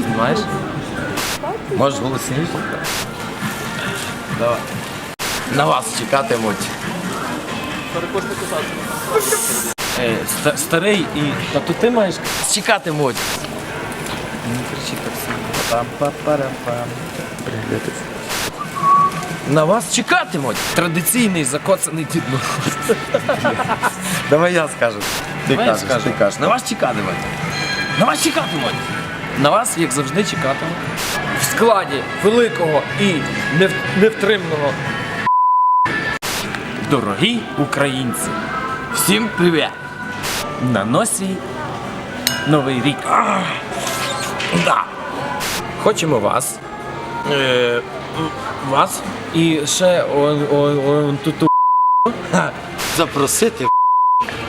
Знімаєш? Можеш голосніше? Давай. На вас чекатимуть. Е, ста- старий і. Та то ти маєш чекатимуть. Не кричи так сильно. Пам-па-парам-пам. На вас чекатимуть. Традиційний закоцаний Дід Мороз. Давай я скажу. Ти Давай я кажеш, скажу. ти кажеш. На вас чекатимуть. На вас чекатимуть. На вас, як завжди, чекатимуть. В складі великого і нев- невтримного. Дорогі українці. Всім привіт! На носі Новий рік. Ах, Да. Хочемо вас. Е, вас і ще он, он, он, тут запросити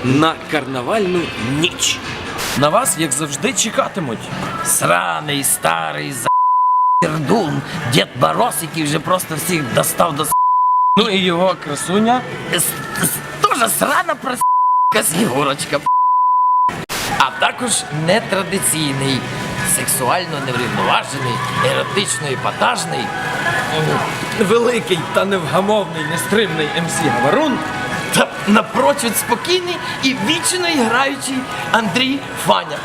на карнавальну ніч. На вас, як завжди, чекатимуть. Сраний, старий, за пердун, Дід Мороз, який вже просто всіх достав до с***. Ну і його красуня. Дуже срана проска снігурочка. А також нетрадиційний, сексуально неврівноважений, еротично епатажний, великий та невгамовний, нестримний МС Гаварун та напрочуд спокійний і вічно граючий Андрій Фаня.